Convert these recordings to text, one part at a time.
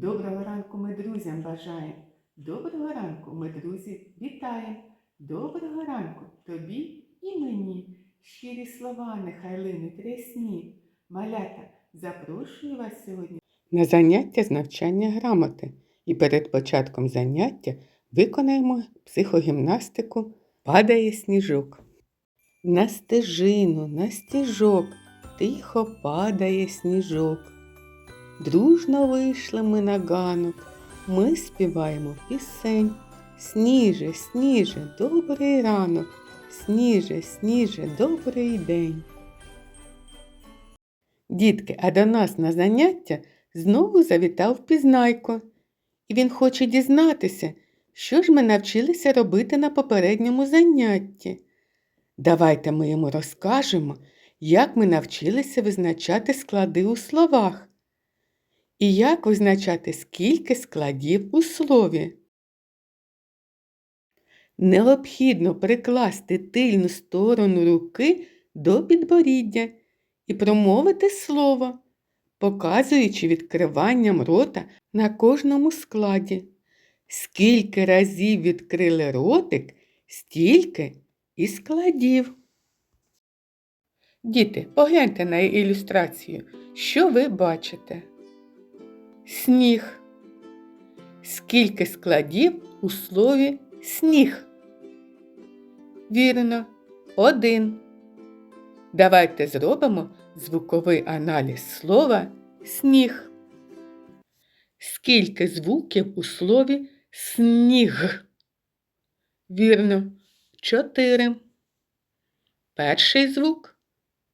Доброго ранку ми друзям бажаємо. Доброго ранку ми, друзі, вітаємо. Доброго ранку тобі і мені. Щирі слова нехай линуть рясні. Малята, запрошую вас сьогодні на заняття з навчання грамоти. І перед початком заняття виконаємо психогімнастику Падає сніжок. На стежину, на стіжок, тихо падає сніжок. Дружно вийшли ми на ганок, ми співаємо пісень. Сніже, сніже, добрий ранок, сніже, сніже, добрий день. Дітки, а до нас на заняття знову завітав пізнайко. І він хоче дізнатися, що ж ми навчилися робити на попередньому занятті. Давайте ми йому розкажемо, як ми навчилися визначати склади у словах. І як визначати, скільки складів у слові? Необхідно прикласти тильну сторону руки до підборіддя і промовити слово, показуючи відкриванням рота на кожному складі. Скільки разів відкрили ротик, стільки і складів. Діти, погляньте на ілюстрацію. Що ви бачите? Сніг. Скільки складів у слові сніг? Вірно, один. Давайте зробимо звуковий аналіз слова сніг. Скільки звуків у слові сніг? Вірно, чотири. Перший звук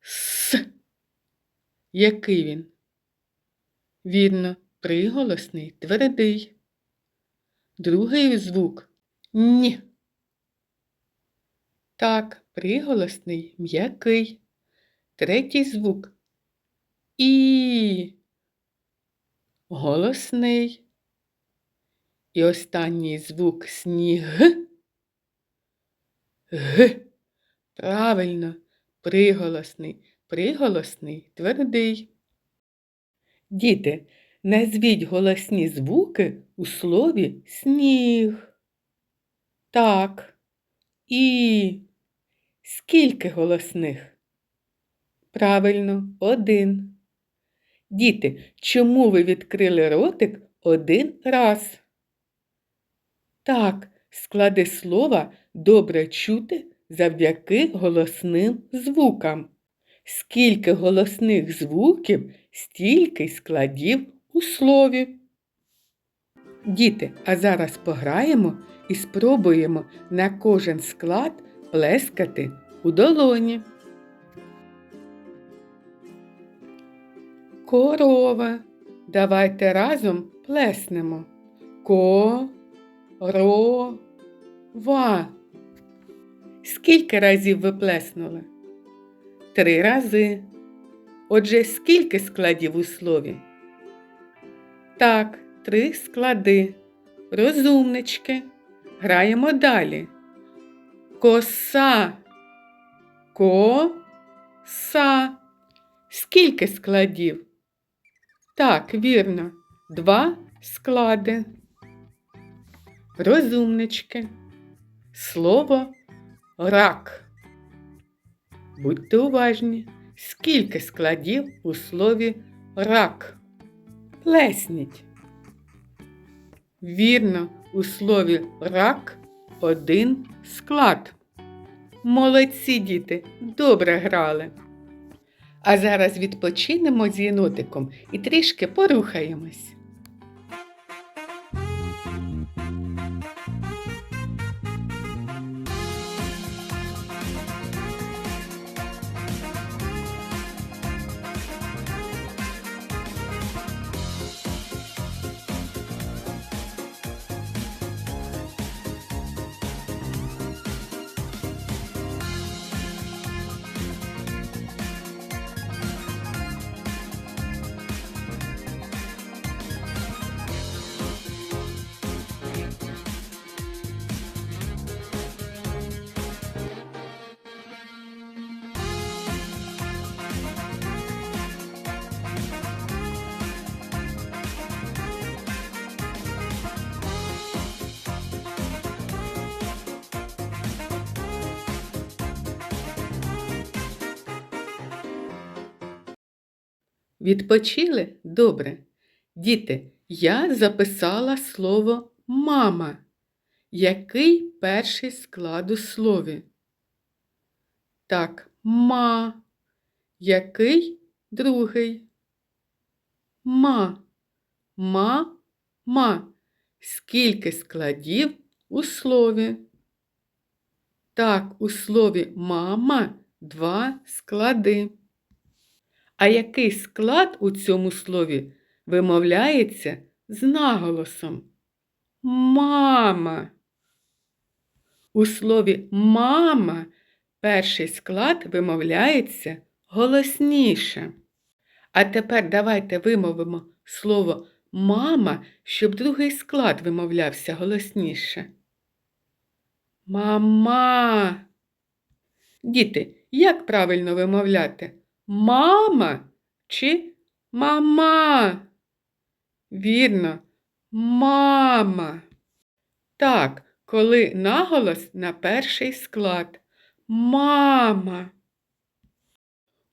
С. Який він? Вірно, приголосний, твердий. Другий звук Н. Так, приголосний, м'який. Третій звук І. Голосний. І останній звук сніг. Г. Правильно, приголосний, приголосний, твердий. Діти, назвіть голосні звуки у слові сніг. Так. І. Скільки голосних? Правильно, один. Діти, чому ви відкрили ротик один раз? Так, склади слова добре чути завдяки голосним звукам. Скільки голосних звуків, стільки складів у слові. Діти, а зараз пограємо і спробуємо на кожен склад плескати у долоні. Корова. Давайте разом плеснемо. Ко. Ро. Ва. Скільки разів ви плеснули? Три рази. Отже, скільки складів у слові? Так, три склади. Розумнички. Граємо далі. Коса. Ко-са. Скільки складів? Так, вірно. Два склади. Розумнички. Слово рак. Будьте уважні. Скільки складів у слові рак? Плесніть. Вірно, у слові рак один склад. Молодці діти, добре грали. А зараз відпочинемо з єнотиком і трішки порухаємось. Відпочили? Добре. Діти, я записала слово мама. Який перший склад у слові? Так, ма. Який другий? Ма. Ма. Ма. Скільки складів у слові? Так, у слові мама два склади. А який склад у цьому слові вимовляється з наголосом? Мама. У слові мама перший склад вимовляється голосніше. А тепер давайте вимовимо слово мама, щоб другий склад вимовлявся голосніше. Мама. Діти, як правильно вимовляти? Мама чи мама? Вірно, мама. Так, коли наголос на перший склад. Мама.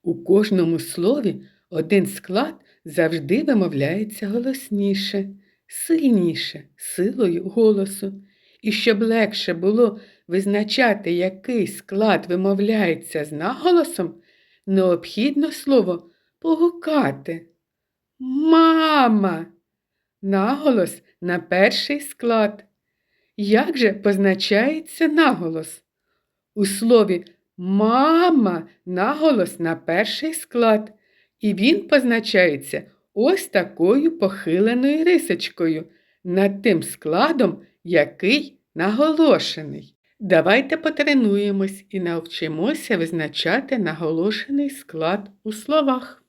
У кожному слові один склад завжди вимовляється голосніше, сильніше, силою голосу. І щоб легше було визначати, який склад вимовляється з наголосом, необхідно слово погукати. Мама. Наголос на перший склад. Як же позначається наголос? У слові мама наголос на перший склад, і він позначається ось такою похиленою рисочкою над тим складом, який наголошений. Давайте потренуємось і навчимося визначати наголошений склад у словах.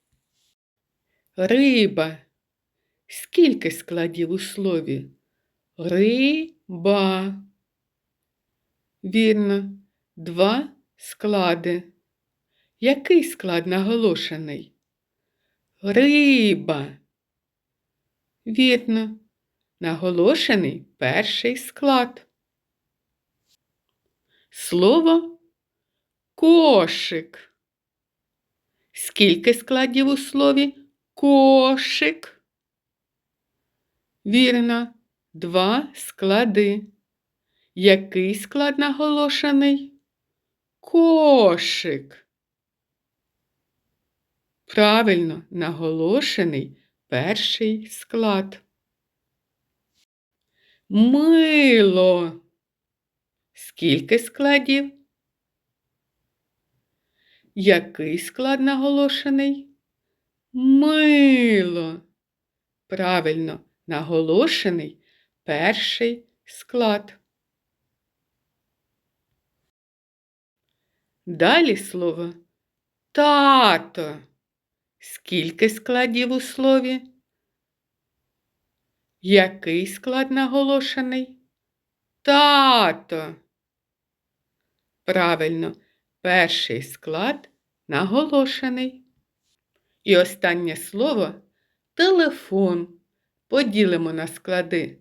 Риба. Скільки складів у слові? Риба. Вірно, два склади. Який склад наголошений? Риба. Вірно, наголошений перший склад. Слово кошик. Скільки складів у слові кошик? Вірно, два склади. Який склад наголошений? Кошик. Правильно наголошений перший склад. Мило. Скільки складів? Який склад наголошений? Мило. Правильно наголошений перший склад. Далі слово тато. Скільки складів у слові? Який склад наголошений? Тато. Правильно, перший склад наголошений. І останнє слово телефон. Поділимо на склади.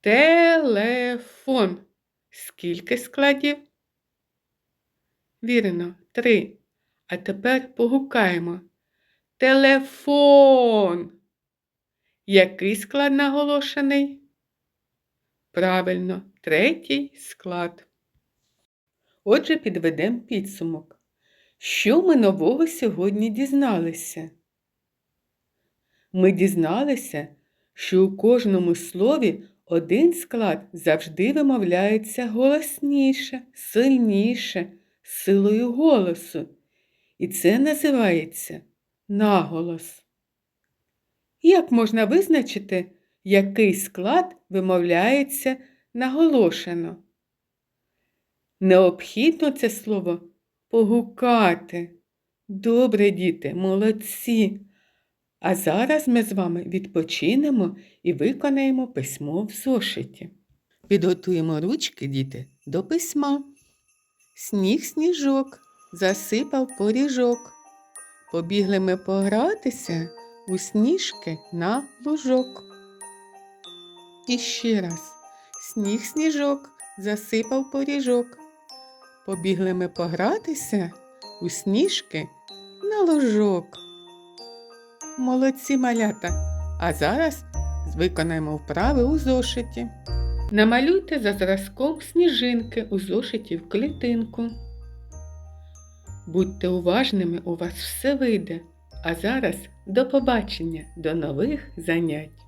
Телефон. Скільки складів? Вірно, три. А тепер погукаємо. Телефон. Який склад наголошений? Правильно, третій склад. Отже, підведемо підсумок. Що ми нового сьогодні дізналися? Ми дізналися, що у кожному слові один склад завжди вимовляється голосніше, сильніше, силою голосу. І це називається наголос. Як можна визначити, який склад вимовляється наголошено? Необхідно це слово погукати. Добре, діти, молодці. А зараз ми з вами відпочинемо і виконаємо письмо в зошиті. Підготуємо ручки, діти, до письма. Сніг сніжок засипав поріжок. Побігли ми погратися у сніжки на лужок. І ще раз сніг сніжок засипав поріжок. Побігли ми погратися у сніжки на лужок. Молодці малята! А зараз виконаємо вправи у зошиті. Намалюйте за зразком сніжинки у зошиті в клітинку. Будьте уважними, у вас все вийде. А зараз до побачення, до нових занять.